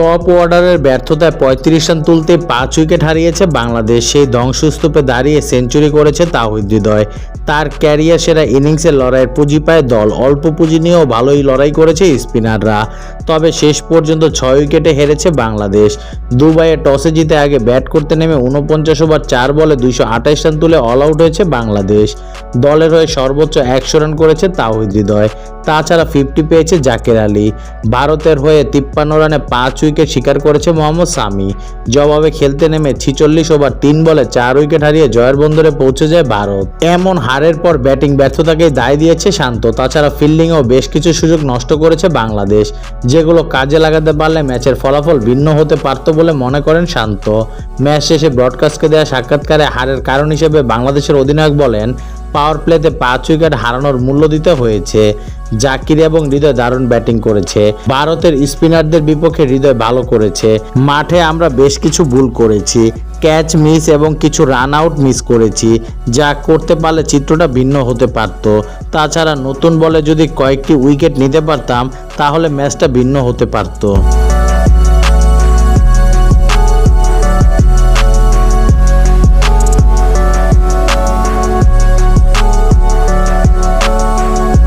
Top অর্ডারের ব্যর্থতায় পঁয়ত্রিশ রান তুলতে পাঁচ উইকেট হারিয়েছে বাংলাদেশ। সেই ধ্বংসস্তূপে দাঁড়িয়ে সেঞ্চুরি করেছে তাহিদ হৃদয়। তার ক্যারিয়ার সেরা ইনিংসের লড়াইয়ের পুঁজি পায় দল। অল্প পুঁজি নিয়েও ভালোই লড়াই করেছে স্পিনাররা তবে শেষ পর্যন্ত ছয় উইকেটে হেরেছে বাংলাদেশ। দুবাইয়ে টসে জিতে আগে ব্যাট করতে নেমে উনপঞ্চাশ ওভার চার বলে দুইশো আঠাশ রান তুলে অল আউট হয়েছে বাংলাদেশ। দলের হয়ে সর্বোচ্চ একশো রান করেছে তাহিদ হৃদয়। তাছাড়া ফিফটি পেয়েছে জাকের আলী। ভারতের হয়ে তিপ্পান্ন রানে পাঁচ উইকেট শিকার করেছে মোহাম্মদ সামি। জবাবে খেলতে নেমে ছিচল্লিশ ওভার, তিন বলে চার উইকেট হারিয়ে জয়ের বন্দরে পৌঁছে যায় ভারত। এমন হারের পর ব্যাটিং ব্যর্থতাকেই দায় দিয়েছে শান্ত। তাছাড়া ফিল্ডিংয়েও বেশ কিছু সুযোগ নষ্ট করেছে বাংলাদেশ। যেগুলো কাজে লাগাতে পারলে ম্যাচের ফলাফল ভিন্ন হতে পারত বলে মনে করেন শান্ত। ম্যাচ শেষে ব্রডকাস্টকে দেওয়া সাক্ষাৎকারে হারের কারণ হিসেবে বাংলাদেশের অধিনায়ক বলেন, পাওয়ার প্লেতে পাঁচ উইকেট হারানোর মূল্য দিতে হয়েছে। জাকির এবং হৃদয় দারুণ ব্যাটিং করেছে। ভারতের স্পিনারদের বিপক্ষে হৃদয় ভালো করেছে। মাঠে আমরা বেশ কিছু ভুল করেছি। ক্যাচ মিস এবং কিছু রান আউট মিস করেছি। যা করতে পারলে চিত্রটা ভিন্ন হতে পারত। তাছাড়া নতুন বলে যদি কয়েকটি উইকেট নিতে পারতাম, তাহলে ম্যাচটা ভিন্ন হতে পারতো।